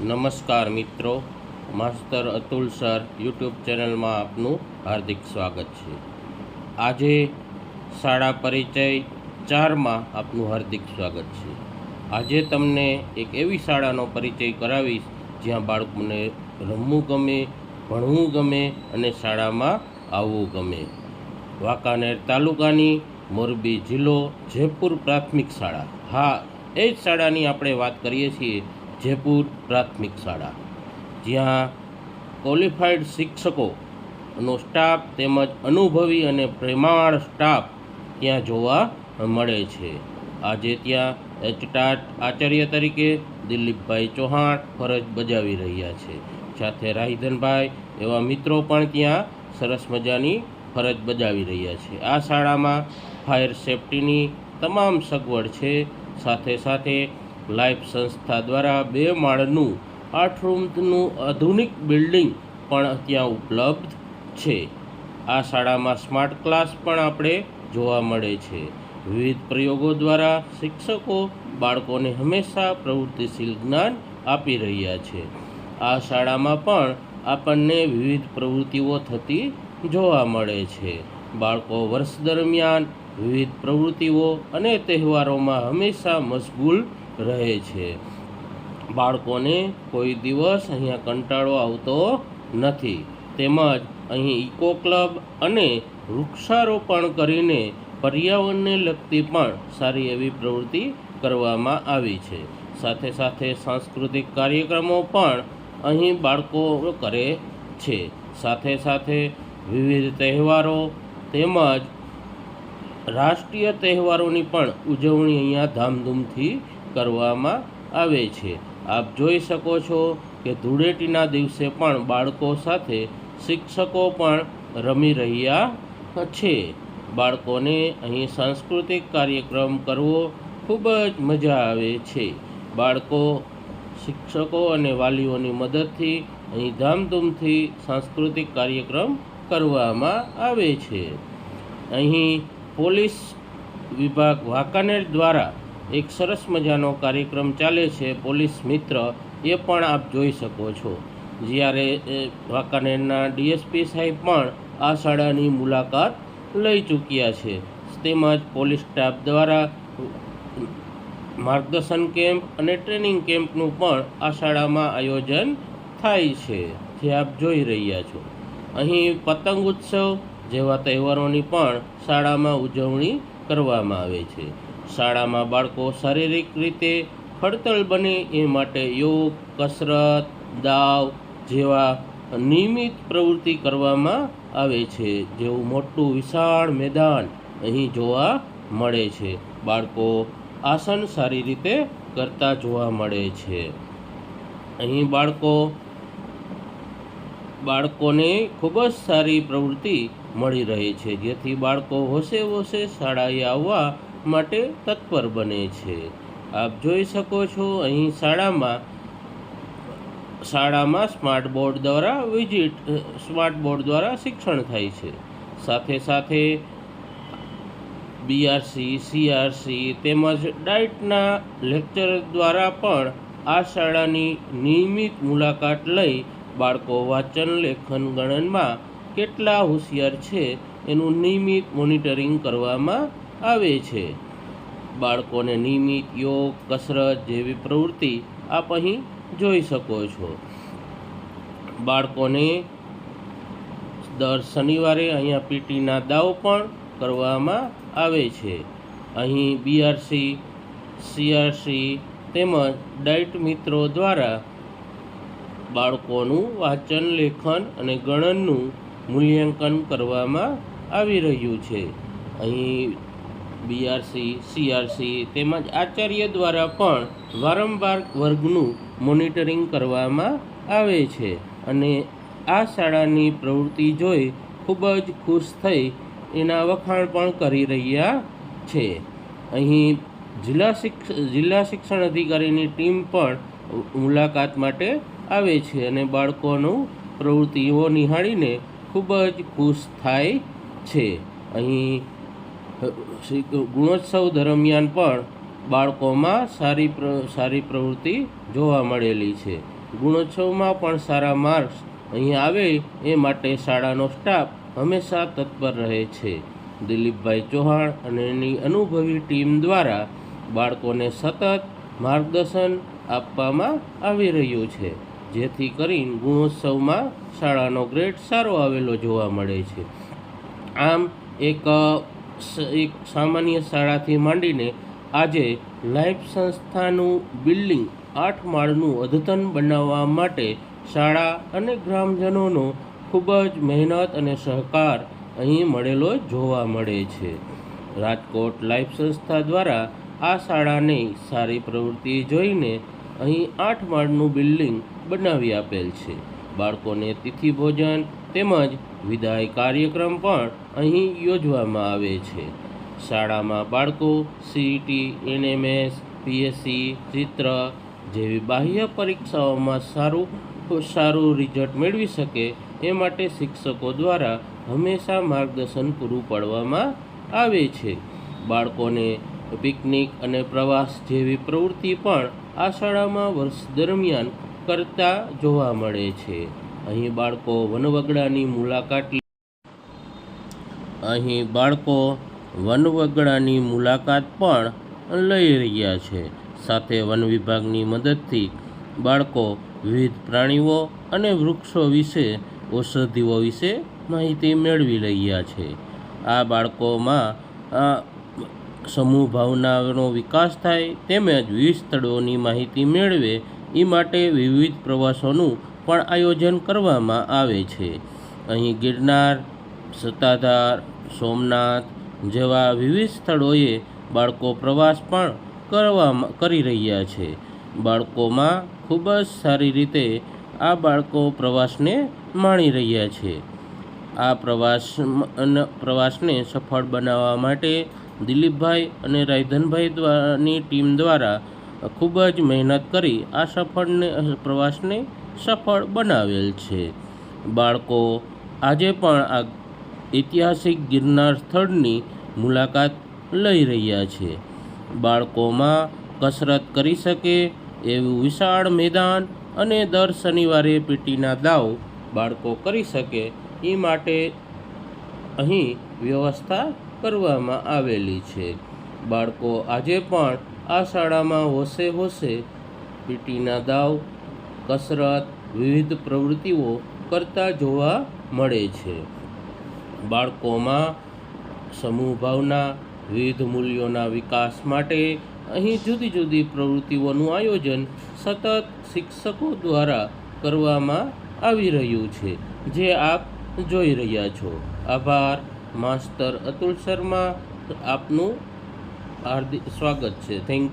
નમસ્કાર મિત્રો, માસ્તર Atul sir YouTube ચેનલમાં આપનું હાર્દિક સ્વાગત છે. આજે શાળા પરિચય ચારમાં આપનું હાર્દિક સ્વાગત છે. આજે તમને એક એવી શાળાનો પરિચય કરાવીશ, જ્યાં બાળકોને રમવું ગમે, ભણવું ગમે અને શાળામાં આવવું ગમે. વાંકાનેર તાલુકાની મોરબી જિલ્લો જયપુર પ્રાથમિક શાળા. હા, એ જ શાળાની આપણે વાત કરીએ છીએ જયપુર પ્રાથમિક શાળા. જ્યાં ક્વોલિફાઈડ શિક્ષકોનો સ્ટાફ તેમજ અનુભવી અને પ્રેમાળ સ્ટાફ ત્યાં જોવા મળે છે. આજે ત્યાં એચટાટ આચાર્ય તરીકે દિલીપભાઈ ચૌહાણ ફરજ બજાવી રહ્યા છે. સાથે રાહિધનભાઈ એવા મિત્રો પણ ત્યાં સરસ મજાની ફરજ બજાવી રહ્યા છે. આ શાળામાં ફાયર સેફટીની તમામ સગવડ છે. સાથે સાથે લાઈફ સંસ્થા દ્વારા બે માળનું આઠ રૂમનું આધુનિક બિલ્ડિંગ પણ ત્યાં ઉપલબ્ધ છે. આ શાળામાં સ્માર્ટ ક્લાસ પણ આપણે જોવા મળે છે. વિવિધ પ્રયોગો દ્વારા શિક્ષકો બાળકોને હંમેશા પ્રવૃત્તિશીલ જ્ઞાન આપી રહ્યા છે. આ શાળામાં પણ આપણને વિવિધ પ્રવૃત્તિઓ થતી જોવા મળે છે. બાળકો વર્ષ દરમિયાન વિવિધ પ્રવૃત્તિઓ અને તહેવારોમાં હંમેશા મશગુલ રહે છે. બાળકોને કોઈ દિવસ અહીંયા કંટાળો આવતો નથી. તેમજ અહીં ઇકો ક્લબ અને વૃક્ષારોપણ કરીને પર્યાવરણને લગતી પણ સારી એવી પ્રવૃત્તિ કરવામાં આવી છે. સાથે સાથે સાંસ્કૃતિક કાર્યક્રમો પણ અહીં બાળકો કરે છે. સાથે સાથે વિવિધ તહેવારો તેમજ રાષ્ટ્રીય તહેવારોની પણ ઉજવણી અહીંયા ધામધૂમથી કરવામાં આવે છે. આપ જોઈ શકો છો કે ધૂળેટીના દિવસે પણ બાળકો સાથે શિક્ષકો પણ રમી રહ્યા છે. બાળકોને અહીં સાંસ્કૃતિક કાર્યક્રમ કરવો ખૂબ જ મજા આવે છે. બાળકો, શિક્ષકો અને વાલીઓની મદદથી અહીં ધામધૂમથી સાંસ્કૃતિક કાર્યક્રમ કરવામાં આવે છે. અહીં પોલીસ વિભાગ વાંકાનેર દ્વારા એક સરસ મજાનો કાર્યક્રમ ચાલે છે, પોલીસ મિત્ર, એ પણ આપ જોઈ શકો છો. જ્યારે વાંકાનેરના ડીએસપી સાહેબ પણ આ શાળાની મુલાકાત લઈ ચૂક્યા છે. તેમજ પોલીસ સ્ટાફ દ્વારા માર્ગદર્શન કેમ્પ અને ટ્રેનિંગ કેમ્પનું પણ આ શાળામાં આયોજન થાય છે, જે આપ જોઈ રહ્યા છો. અહીં પતંગ ઉત્સવ જેવા તહેવારોની પણ શાળામાં ઉજવણી કરવામાં આવે છે. શાળામાં બાળકો શારીરિક રીતે ખડતલ બને એ માટે યોગ, કસરત, દાવ જેવા નિયમિત પ્રવૃત્તિ કરવામાં આવે છે. જેવું મોટું વિશાળ મેદાન અહીં જોવા મળે છે. બાળકો આસન સારી રીતે કરતા જોવા મળે છે. અહીં બાળકો, બાળકોને ખૂબ જ સારી પ્રવૃત્તિ મળી રહે છે. જેથી બાળકો હોશે હોશે શાળાએ આવવા માટે તત્પર બને છે. આપ જોઈ શકો છો, અહીં શાળામાં શાળામાં સ્માર્ટ બોર્ડ દ્વારા વિઝિટ, સ્માર્ટ બોર્ડ દ્વારા શિક્ષણ થાય છે. સાથે સાથે બીઆરસી, સીઆરસી તેમજ ડાઇટના લેક્ચર દ્વારા પણ આ શાળાની નિયમિત મુલાકાત લઈ બાળકો વાંચન, લેખન, ગણનમાં કેટલા હોશિયાર છે એનું નિયમિત મોનિટરિંગ કરવામાં આવે છે. બાળકોને નિયમિત યોગ, કસરત જેવી પ્રવૃત્તિ આપ અહીં જોઈ શકો છો. બાળકોને દર શનિવારે અહીંયા પીટીના દાવ પણ કરવામાં આવે છે. અહીં બીઆરસી, સીઆરસી તેમજ ડાયટ મિત્રો દ્વારા બાળકોનું વાંચન, લેખન અને ગણનનું મૂલ્યાંકન કરવામાં આવી રહ્યું છે. અહીં બીઆરસી સીઆરસી તેમજ આચાર્ય દ્વારા પણ વારંવાર વર્ગનું મોનિટરિંગ કરવામાં આવે છે અને આ શાળાની પ્રવૃત્તિ જોઈ ખૂબ જ ખુશ થઈ એના વખાણ પણ કરી રહ્યા છે. અહીં જિલ્લા શિક્ષ, જિલ્લા શિક્ષણ અધિકારીની ટીમ પણ મુલાકાત માટે આવે છે અને બાળકોનું પ્રવૃત્તિઓ નિહાળીને ખૂબ જ ખુશ થાય છે. અહીં શ્રી ગુણોત્સવ દરમિયાન પણ બાળકોમાં સારી પ્ર, સારી પ્રવૃત્તિ જોવા મળેલી છે. ગુણોત્સવમાં પણ સારા માર્ક્સ અહીં આવે એ માટે શાળાનો સ્ટાફ હંમેશા તત્પર રહે છે. દિલીપભાઈ ચૌહાણ અને એની અનુભવી ટીમ દ્વારા બાળકોને સતત માર્ગદર્શન આપવામાં આવી રહ્યું છે, જેથી કરીને ગુણોત્સવમાં શાળાનો ગ્રેડ સારો આવેલો જોવા મળે છે. આમ, એક એક સામાન્ય શાળાથી માંડીને આજે લાઈફ સંસ્થાનું બિલ્ડિંગ આઠ માળનું અદ્યતન બનાવવા માટે શાળા અને ગ્રામજનોનો ખૂબ જ મહેનત અને સહકાર અહીં મળેલો જોવા મળે છે. રાજકોટ લાઈફ સંસ્થા દ્વારા આ શાળાની સારી પ્રવૃત્તિ જોઈને અહીં આઠ માળનું બિલ્ડિંગ બનાવી આપેલ છે. બાળકોને તિથિ ભોજન તેમજ વિદાય કાર્યક્રમ પણ અહીં યોજવામાં આવે છે. શાળામાં બાળકો સીઈટી એનએમએસ પીએસસી ચિત્ર જેવી બાહ્ય પરીક્ષાઓમાં સારું સારું રિઝલ્ટ મેળવી શકે એ માટે શિક્ષકો દ્વારા હંમેશા માર્ગદર્શન પૂરું પાડવામાં આવે છે. બાળકોને પિકનિક અને પ્રવાસ જેવી પ્રવૃત્તિ પણ આ શાળામાં વર્ષ દરમિયાન કરતા જોવા મળે છે. અહીં બાળકો વનવગડાની મુલાકાત અહીં બાળકો વનવગડાની મુલાકાત પણ લઈ રહ્યા છે. સાથે વન વિભાગની મદદથી બાળકો વિવિધ પ્રાણીઓ અને વૃક્ષો વિશે ઔષધિઓ વિશે માહિતી મેળવી રહ્યા છે. આ બાળકોમાં સમૂહ ભાવનાનો વિકાસ થાય તેમજ વિવિધ સ્થળોની માહિતી મેળવે એ માટે વિવિધ પ્રવાસોનું પણ આયોજન કરવામાં આવે છે. અહીં ગિરનાર, સત્તાધાર, સોમનાથ જેવા વિવિધ સ્થળોએ બાળકો પ્રવાસ પણ કરવામાં કરી રહ્યા છે. બાળકોમાં ખૂબ જ સારી રીતે આ બાળકો પ્રવાસને માણી રહ્યા છે. આ પ્રવાસ પ્રવાસને સફળ બનાવવા માટે દિલીપભાઈ અને રાયધનભાઈ દ્વારાની ટીમ દ્વારા ખૂબ જ મહેનત કરી આ સફળને, પ્રવાસને સફળ બનાવેલ છે. બાળકો, આજે પણ આ ઐતિહાસિક ગિરનાર સ્થળની મુલાકાત લઈ રહ્યા છે. બાળકોમાં કસરત કરી શકે એવું વિશાળ મેદાન અને દર શનિવારે પીટીના દાવ બાળકો કરી શકે એ માટે અહીં વ્યવસ્થા કરવામાં આવેલી છે. બાળકો આજે પણ આ શાળામાં હોશે હોશે પીટીના દાવ કસરત વિવિધ પ્રવૃત્તિઓ કરતા જોવા મળે છે. બાળકોમાં સમૂહ ભાવના, વિવિધ મૂલ્યોના વિકાસ માટે અહીં જુદી જુદી પ્રવૃત્તિઓનું આયોજન સતત શિક્ષકો દ્વારા કરવામાં આવી રહ્યું છે, જે આપ જોઈ રહ્યા છો. આભાર માસ્તર અતુલ શર્મા, આપનું હાર્દિક સ્વાગત છે. થેન્ક